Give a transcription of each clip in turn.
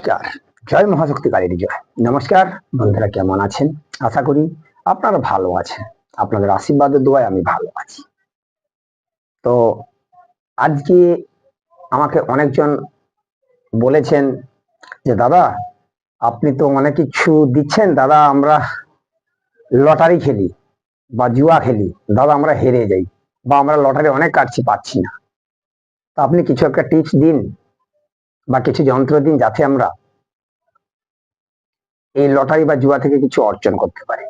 নমস্কার। জয় মহাশক্তি কালীর জয়। নমস্কার, বন্ধুরা কেমন আছেন? আশা করি আপনারা ভালো আছেন। আপনাদের আশীর্বাদের দোয়ায় আমি ভালো আছি। তো আজকে আমাকে অনেকজন বলেছেন যে, দাদা, আপনি তো অনেক কিছু দিচ্ছেন। দাদা, আমরা লটারি খেলি বা জুয়া খেলি। দাদা, আমরা হেরে যাই বা আমরা লটারি অনেক কাটছি, পাচ্ছি না। তা আপনি কিছু একটা টিপস দিন। বা কিছু যন্ত্র দিন যাতে আমরা এই লটারি বা জুয়া থেকে কিছু অর্জন করতে পারি।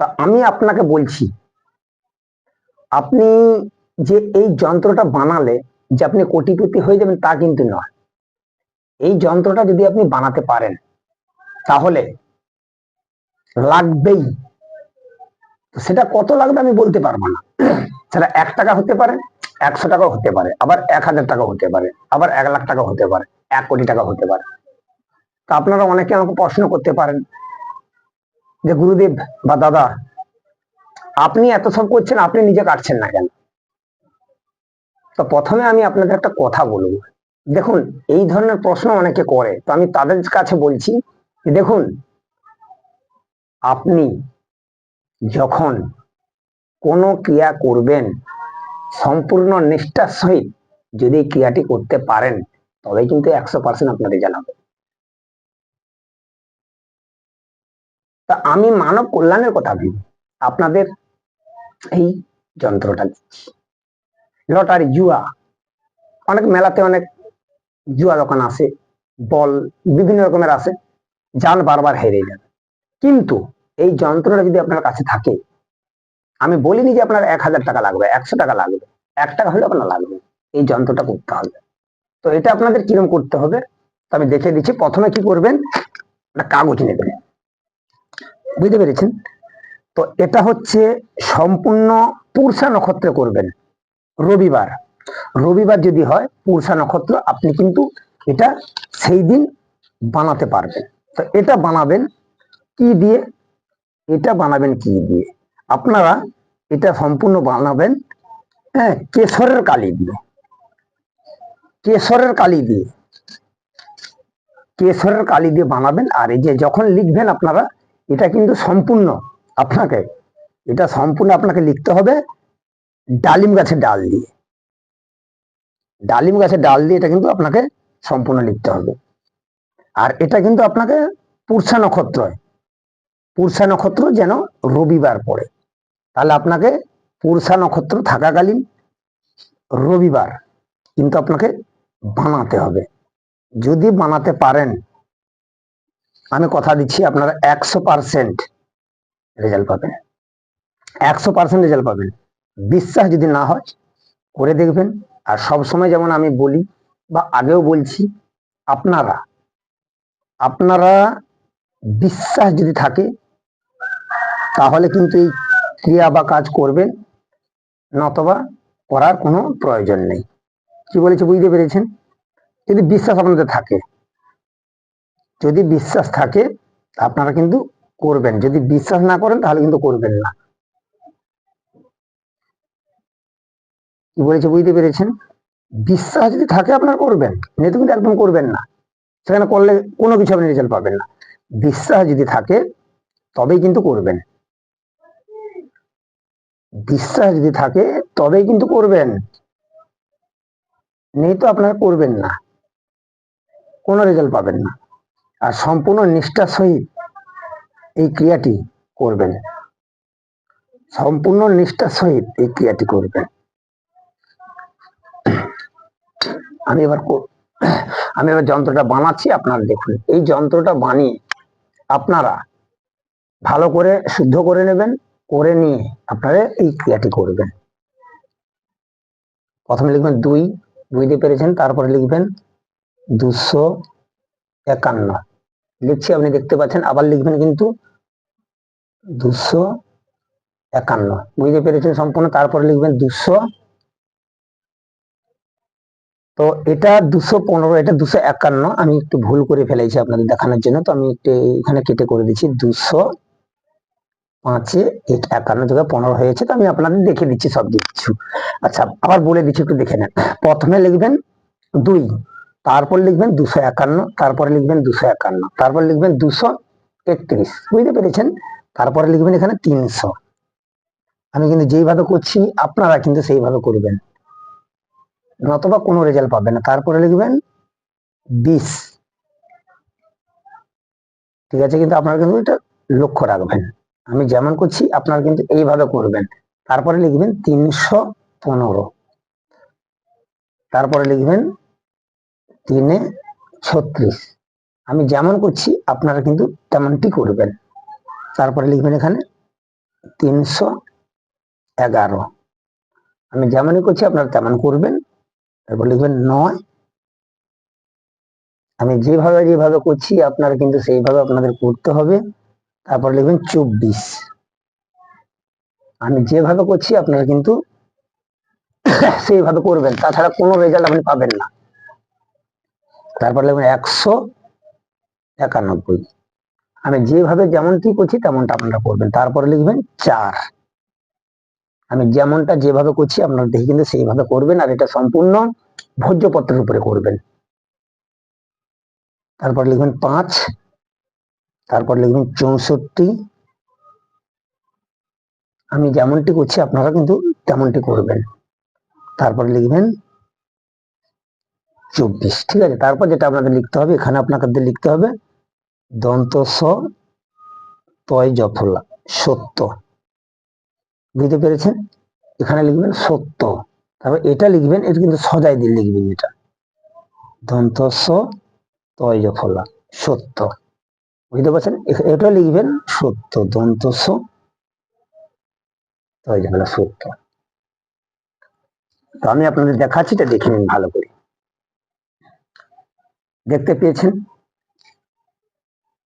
তা আমি আপনাকে বলছি, আপনি যে এই যন্ত্রটা বানালে যে আপনি কোটিপতি হয়ে যাবেন তা কিন্তু নয়। এই যন্ত্রটা যদি আপনি বানাতে পারেন, তাহলে লাগবেই। সেটা কত লাগবে আমি বলতে পারব না। সেটা এক টাকা হতে পারে একশো টাকাও হতে পারে, আবার এক হাজার টাকাও হতে পারে, আবার এক লাখ টাকা হতে পারে, এক কোটি টাকা হতে পারে। তা আপনারা অনেকে আমাকে প্রশ্ন করতে পারেন যে, গুরুদেব বা দাদা, আপনি এত সব করছেন, আপনি নিজে কাটছেন না কেন? তো প্রথমে আমি আপনাদের একটা কথা বলব। দেখুন, এই ধরনের প্রশ্ন অনেকে করে। তো আমি তাদের কাছে বলছি দেখুন, আপনি যখন কোনো ক্রিয়া করবেন সম্পূর্ণ নিষ্ঠার সহিত যদি ক্রিয়াটি করতে পারেন তবে কিন্তু একশো পার্সেন্ট আপনার রেজাল্ট হবে। তা আমি মানব কল্যাণের কথা ভেবে। আপনাদের এই যন্ত্রটা দিচ্ছি। লটারি, জুয়া। অনেক মেলাতে অনেক জুয়া দোকান আছে, বল, বিভিন্ন রকমের আছে, যান বারবার হেরে যাবে। কিন্তু এই যন্ত্রটা যদি আপনার কাছে থাকে আমি বলিনি যে আপনার এক হাজার টাকা লাগবে, একশো টাকা লাগবে, এক টাকা হলে আপনার লাগবে এই যন্ত্রটা করতে হবে। তো এটা আপনাদের কিরম করতে হবে? তো আমি দেখে দিচ্ছি, প্রথমে কি করবেন, একটা কাগজ নেবেন। বুঝতে পেরেছেন? তো এটা হচ্ছে সম্পূর্ণ পূর্ষা নক্ষত্রে করবেন, রবিবার। রবিবার যদি হয় পূর্ষা নক্ষত্র, আপনি কিন্তু এটা সেই দিন বানাতে পারবেন। তো এটা বানাবেন কি দিয়ে? এটা বানাবেন কি দিয়ে? আপনারা এটা সম্পূর্ণ বানাবেন হ্যাঁ কেশরের কালি দিয়ে। কেশরের কালি দিয়ে। কেশরের কালি দিয়ে বানাবেন, আর এই যে যখন লিখবেন আপনারা, এটা কিন্তু সম্পূর্ণ আপনাকে, এটা সম্পূর্ণ আপনাকে লিখতে হবে ডালিম গাছের ডাল দিয়ে। ডালিম গাছের ডাল দিয়ে এটা কিন্তু আপনাকে সম্পূর্ণ লিখতে হবে। আর এটা কিন্তু আপনাকে পুরসা নক্ষত্র পুরসা নক্ষত্র যেন রবিবার পড়ে। তাহলে আপনাকে পুরসা নক্ষত্র থাকাকালীন রবিবার কিন্তু আপনাকে বানাতে হবে। যদি বানাতে পারেন, আমি কথা দিচ্ছি আপনারা একশো পার্সেন্ট রেজাল্ট পাবেন। একশো পার্সেন্ট রেজাল্ট পাবেন। বিশ্বাস যদি না হয়, করে দেখবেন। আর সব সময় যেমন আমি বলি বা আগেও বলছি, আপনারা আপনারা বিশ্বাস যদি থাকে, তাহলে কিন্তু এই ক্রিয়া বা কাজ করবেন, নতবা করার কোনো প্রয়োজন নেই। কি বলেছে বুঝতে পেরেছেন? যদি বিশ্বাস আপনাদের থাকে, যদি বিশ্বাস থাকে, আপনারা কিন্তু করবেন। যদি বিশ্বাস না করেন, তাহলে কিন্তু করবেন না। কি বলেছে বুঝতে পেরেছেন? বিশ্বাস যদি থাকে, আপনারা করবেন। নয়তো কিন্তু একদম করবেন না। সেখানে করলে কোনো কিছু আপনি রেজাল্ট পাবেন না। বিশ্বাস যদি থাকে, তবেই কিন্তু করবেন। বিশ্বাস যদি থাকে, তবেই কিন্তু করবেন। নেই তো আপনারা করবেন না। কোনো রেজাল্ট পাবেন না। আর সম্পূর্ণ নিষ্ঠার সহিত এই ক্রিয়াটি করবেন। সম্পূর্ণ নিষ্ঠার সহিত এই ক্রিয়াটি করবেন। আমি এবার আমি এবার যন্ত্রটা বানাচ্ছি, আপনারা দেখুন। এই যন্ত্রটা বানিয়ে আপনারা ভালো করে, শুদ্ধ করে নেবেন। করে নিয়ে আপনারা এই ক্রিয়াটি করবেন। প্রথমে লিখবেন দুই বুঝতে পেরেছেন, তারপরে লিখবেন দুশো একান্ন। লিখছি, আপনি দেখতে পাচ্ছেন, আবার লিখবেন কিন্তু দুশো একান্ন। বুঝতে পেরেছেন সম্পূর্ণ, তারপরে লিখবেন দুশো। তো এটা দুশো পনেরো, এটা দুশো একান্ন। আমি একটু ভুল করে ফেলেছি আপনাদের দেখানোর জন্য, তো আমি একটু এখানে কেটে করে দিচ্ছি, দুশো পাঁচে এক একান্ন জায়গায় পনেরো হয়েছে, তো আমি আপনাদের দেখে দিচ্ছি সব কিছু। আচ্ছা আবার বলে দিচ্ছি, একটু দেখে নেন। প্রথমে লিখবেন দুই, তারপর লিখবেন দুশো একান্ন, তারপরে লিখবেন দুশো একান্ন, তারপর লিখবেন দুশো একত্রিশ। বুঝতে পেরেছেন? তারপরে লিখবেন এখানে তিনশো। আমি কিন্তু যেইভাবে করছি, আপনারা কিন্তু সেইভাবে করবেন। নতবা কোনো রেজাল্ট পাবেন না। তারপরে লিখবেন বিশ। ঠিক আছে? কিন্তু আপনারা কিন্তু এটা লক্ষ্য রাখবেন। আমি যেমন করছি, আপনারা কিন্তু এইভাবে করবেন। তারপরে লিখবেন তিনশো পনেরো। তারপরে লিখবেন তিনে ছত্রিশ। আমি যেমন করছি, আপনারা কিন্তু তেমনটি করবেন। তারপরে লিখবেন এখানে তিনশো এগারো। আমি যেমনই করছি, আপনারা তেমন করবেন। তারপর লিখবেন নয়। আমি যেভাবে যেভাবে করছি, আপনারা কিন্তু সেইভাবে আপনাদের করতে হবে। তারপর লিখবেন চব্বিশ। আমি যেভাবে করছি আপনারা কিন্তু সেইভাবে করবেন, তাছাড়া কোনো রেজাল্ট আপনি পাবেন না। তারপর লিখবেন একশো একানব্বই। আমি যেভাবে যেমনটি করছি তেমনটা আপনারা করবেন। তারপরে লিখবেন চার। আমি যেমনটা যেভাবে করছি আপনারা দেখে কিন্তু সেইভাবে করবেন আর এটা সম্পূর্ণ ভোজ্যপত্রের উপরে করবেন। তারপর লিখবেন পাঁচ। তারপর লিখবেন চৌষট্টি। আমি যেমনটি করছি, আপনারা কিন্তু তেমনটি করবেন। তারপর লিখবেন চব্বিশ, ঠিক আছে? তারপর যেটা আপনাদের লিখতে হবে, এখানে আপনাদের লিখতে হবে, দন্ত স তয় সত্য। বুঝতে পেরেছেন? এখানে লিখবেন সত্য। তারপর এটা লিখবেন, এটা কিন্তু সজাই দিয়ে লিখবেন এটা। দন্ত স তয় জফলা, সত্য। বুঝতে পারছেন? এটা লিখবেন সত্য, দন্ত সত্য। তো আমি আপনাদের দেখাচ্ছি, এটা দেখে নিন ভালো করে। দেখতে পেয়েছেন?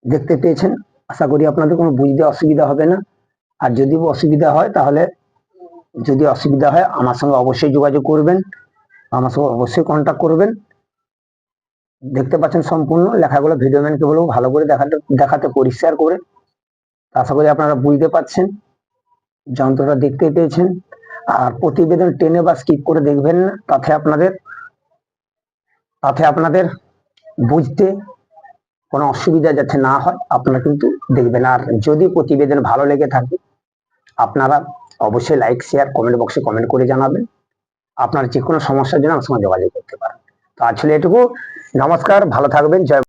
দেখতে পেয়েছেন? আশা করি আপনাদের কোনো বুঝতে অসুবিধা হবে না। আর যদি অসুবিধা হয়, তাহলে যদি অসুবিধা হয়, আমার সঙ্গে অবশ্যই যোগাযোগ করবেন। আমার সঙ্গে অবশ্যই কন্ট্যাক্ট করবেন। দেখতে পাচ্ছেন সম্পূর্ণ। লেখাগুলো ভিডিও ম্যানকে বলব, ভালো করে দেখাতে দেখাতে, পরিষ্কার করে। আশা করি আপনারা বুঝতে পাচ্ছেন যন্ত্রটা দেখতে পেয়েছেন। আর প্রতিবেদন টেনে বা স্কিপ করে দেখবেন না, তাতে আপনাদের তাতে আপনাদের বুঝতে কোনো অসুবিধা যাতে না হয়, আপনারা কিন্তু দেখবেন। আর যদি প্রতিবেদন ভালো লেগে থাকে, আপনারা অবশ্যই লাইক শেয়ার কমেন্ট বক্সে কমেন্ট করে জানাবেন। আপনার যে কোনো সমস্যার জন্য আমার সঙ্গে যোগাযোগ করতে পারেন। তো ছেলে এটুকু। নমস্কার ভালো থাকবেন জয়